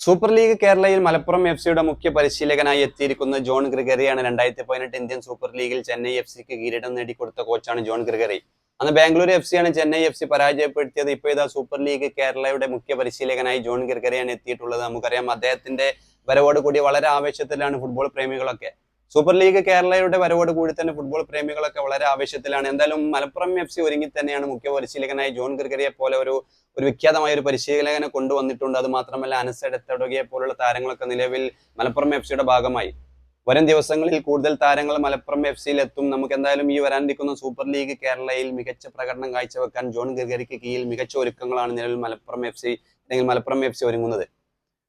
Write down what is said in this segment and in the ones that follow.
Super league കേരളയിൽ Malappuram F സിയുടെ മുഖ്യ പരിശീലകനായി എത്തിയിരിക്കുന്ന ജോൺ ഗ്രിഗറിയാണ് രണ്ടായിരത്തി പതിനെട്ട് ഇന്ത്യൻ സൂപ്പർ ലീഗിൽ ചെന്നൈ എഫ് സിക്ക് കിരീടം നേടിക്കൊടുത്ത കോച്ചാണ് ജോൺ ഗ്രിഗറി. അന്ന് ബാംഗ്ലൂർ എഫ് സിയാണ് ചെന്നൈ എഫ് സി പരാജയപ്പെടുത്തിയത്. ഇപ്പോൾ ഇതാ സൂപ്പർ ലീഗ് കേരളയുടെ മുഖ്യ പരിശീലകനായി ജോൺ ഗ്രിഗറിയാണ് എത്തിയിട്ടുള്ളത്. നമുക്കറിയാം അദ്ദേഹത്തിന്റെ വരവോട് കൂടി വളരെ ആവേശത്തിലാണ് ഫുട്ബോൾ പ്രേമികളൊക്കെ. സൂപ്പർ ലീഗ് കേരളയുടെ വരവോട് കൂടി തന്നെ ഫുട്ബോൾ പ്രേമികളൊക്കെ വളരെ ആവേശത്തിലാണ്. എന്തായാലും മലപ്പുറം എഫ് സി ഒരുങ്ങി തന്നെയാണ് മുഖ്യ പരിശീലകനായി ജോൺ ഗ്രിഗറിയെ പോലെ ഒരു ഒരു വിഖ്യാതമായ ഒരു പരിശീലകനെ കൊണ്ടുവന്നിട്ടുണ്ട്. അത് മാത്രമല്ല അനസ് എടത്തടുകയെ പോലുള്ള താരങ്ങളൊക്കെ നിലവിൽ മലപ്പുറം എഫ് സിയുടെ ഭാഗമായി. വരും ദിവസങ്ങളിൽ കൂടുതൽ താരങ്ങൾ മലപ്പുറം എഫ് സിയിൽ എത്തും നമുക്ക് എന്തായാലും ഈ വരാനിരിക്കുന്ന സൂപ്പർ ലീഗ് കേരളയിൽ മികച്ച പ്രകടനം കാഴ്ചവെക്കാൻ ജോൺ ഗർഗരിക്ക് കീഴിൽ മികച്ച ഒരുക്കങ്ങളാണ് നിലവിൽ മലപ്പുറം എഫ് സി അല്ലെങ്കിൽ മലപ്പുറം എഫ് സി ഒരുങ്ങുന്നത്.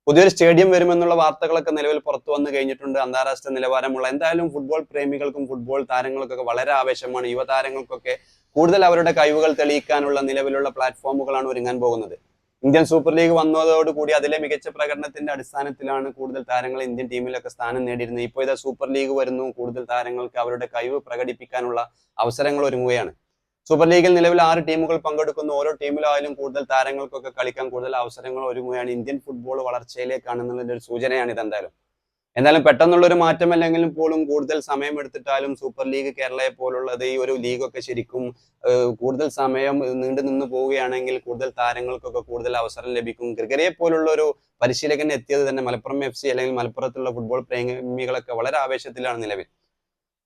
പുതിയൊരു സ്റ്റേഡിയം വരുമെന്നുള്ള വാർത്തകളൊക്കെ നിലവിൽ പുറത്തു വന്നു കഴിഞ്ഞിട്ടുണ്ട്. അന്താരാഷ്ട്ര നിലവാരമുള്ള എന്തായാലും ഫുട്ബോൾ പ്രേമികൾക്കും ഫുട്ബോൾ താരങ്ങൾക്കൊക്കെ വളരെ ആവേശമാണ്. യുവതാരങ്ങൾക്കൊക്കെ കൂടുതൽ അവരുടെ കഴിവുകൾ തെളിയിക്കാനുള്ള നിലവിലുള്ള പ്ലാറ്റ്ഫോമുകളാണ് ഒരുങ്ങാൻ പോകുന്നത്. ഇന്ത്യൻ സൂപ്പർ ലീഗ് വന്നതോടുകൂടി അതിലെ മികച്ച പ്രകടനത്തിന്റെ അടിസ്ഥാനത്തിലാണ് കൂടുതൽ താരങ്ങൾ ഇന്ത്യൻ ടീമിലൊക്കെ സ്ഥാനം നേടിയിരുന്നത്. ഇപ്പോൾ ഇതാ സൂപ്പർ ലീഗ് വരുന്നു. കൂടുതൽ താരങ്ങൾക്ക് അവരുടെ കഴിവ് പ്രകടിപ്പിക്കാനുള്ള അവസരങ്ങൾ ഒരുങ്ങുകയാണ്. സൂപ്പർ ലീഗിൽ നിലവിൽ ആറ് ടീമുകൾ പങ്കെടുക്കുന്ന. ഓരോ ടീമിലായാലും കൂടുതൽ താരങ്ങൾക്കൊക്കെ കളിക്കാൻ കൂടുതൽ അവസരങ്ങൾ ഒരുങ്ങുകയാണ്. ഇന്ത്യൻ ഫുട്ബോൾ വളർച്ചയിലേക്കാണെന്നുള്ളതിന്റെ ഒരു സൂചനയാണ് ഇത് എന്തായാലും എന്തായാലും പെട്ടെന്നുള്ള ഒരു മാറ്റം അല്ലെങ്കിലും പോലും കൂടുതൽ സമയം എടുത്തിട്ടാലും സൂപ്പർ ലീഗ് കേരളയെ പോലുള്ളത് ഈ ഒരു ലീഗൊക്കെ ശരിക്കും കൂടുതൽ സമയം നീണ്ടു നിന്ന് പോവുകയാണെങ്കിൽ കൂടുതൽ താരങ്ങൾക്കൊക്കെ കൂടുതൽ അവസരം ലഭിക്കും. ക്രിക്കറ്റിയെ പോലുള്ള ഒരു പരിശീലകൻ എത്തിയത് തന്നെ മലപ്പുറം എഫ് സി അല്ലെങ്കിൽ മലപ്പുറത്തുള്ള ഫുട്ബോൾ പ്രേമികളൊക്കെ വളരെ ആവേശത്തിലാണ് നിലവിൽ.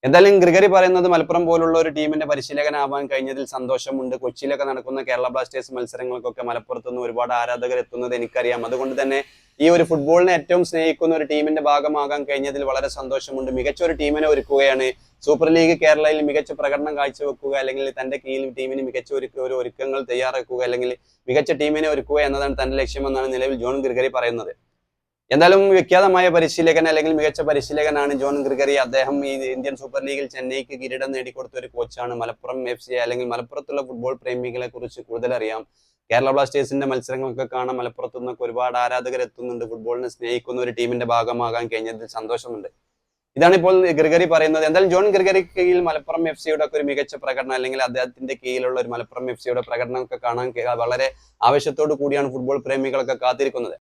എന്തായാലും ഗ്രിഗറി പറയുന്നത് മലപ്പുറം പോലുള്ള ഒരു ടീമിന്റെ പരിശീലകനാവാൻ കഴിഞ്ഞതിൽ സന്തോഷമുണ്ട്. കൊച്ചിയിലൊക്കെ നടക്കുന്ന കേരള ബ്ലാസ്റ്റേഴ്സ് മത്സരങ്ങൾക്കൊക്കെ മലപ്പുറത്ത് നിന്ന് ഒരുപാട് ആരാധകർ എത്തുന്നത് എനിക്കറിയാം. അതുകൊണ്ട് തന്നെ ഈ ഒരു ഫുട്ബോളിനെ ഏറ്റവും സ്നേഹിക്കുന്ന ഒരു ടീമിന്റെ ഭാഗമാകാൻ കഴിഞ്ഞതിൽ വളരെ സന്തോഷമുണ്ട്. മികച്ച ഒരു ടീമിനെ ഒരുക്കുകയാണ്. സൂപ്പർ ലീഗ് കേരളയിൽ മികച്ച പ്രകടനം കാഴ്ചവെക്കുക അല്ലെങ്കിൽ തന്റെ കീഴിൽ ടീമിന് മികച്ച ഒരു ഒരു ഒരുക്കങ്ങൾ തയ്യാറാക്കുക അല്ലെങ്കിൽ മികച്ച ടീമിനെ ഒരുക്കുക എന്നതാണ് തന്റെ ലക്ഷ്യമെന്നാണ് നിലവിൽ ജോൺ ഗ്രിഗറി പറയുന്നത്. എന്തായാലും വിഖ്യാതമായ പരിശീലകൻ അല്ലെങ്കിൽ മികച്ച പരിശീലകനാണ് ജോൺ ഗ്രിഗറി. അദ്ദേഹം ഈ ഇന്ത്യൻ സൂപ്പർ ലീഗിൽ ചെന്നൈക്ക് കിരീടം നേടിക്കൊടുത്ത ഒരു കോച്ചാണ്. മലപ്പുറം എഫ് സി അല്ലെങ്കിൽ മലപ്പുറത്തുള്ള ഫുട്ബോൾ പ്രേമികളെ കുറിച്ച് കൂടുതൽ അറിയാം. കേരള ബ്ലാസ്റ്റേഴ്സിന്റെ മത്സരങ്ങളൊക്കെ കാണാൻ മലപ്പുറത്തു നിന്നൊക്കെ ഒരുപാട് ആരാധകർ എത്തുന്നുണ്ട്. ഫുട്ബോളിനെ സ്നേഹിക്കുന്ന ഒരു ടീമിന്റെ ഭാഗമാകാൻ കഴിഞ്ഞതിൽ സന്തോഷമുണ്ട്. ഇതാണ് ഇപ്പോൾ ഗ്രിഗറി പറയുന്നത്. എന്തായാലും ജോൺ ഗ്രിഗറിക്ക് കീഴിൽ മലപ്പുറം എഫ് സിയുടെ ഒക്കെ ഒരു മികച്ച പ്രകടനം അല്ലെങ്കിൽ അദ്ദേഹത്തിന്റെ കീഴിലുള്ള ഒരു മലപ്പുറം എഫ് സിയുടെ പ്രകടനം ഒക്കെ കാണാൻ വളരെ ആവേശത്തോടു കൂടിയാണ് ഫുട്ബോൾ പ്രേമികളൊക്കെ കാത്തിരിക്കുന്നത്.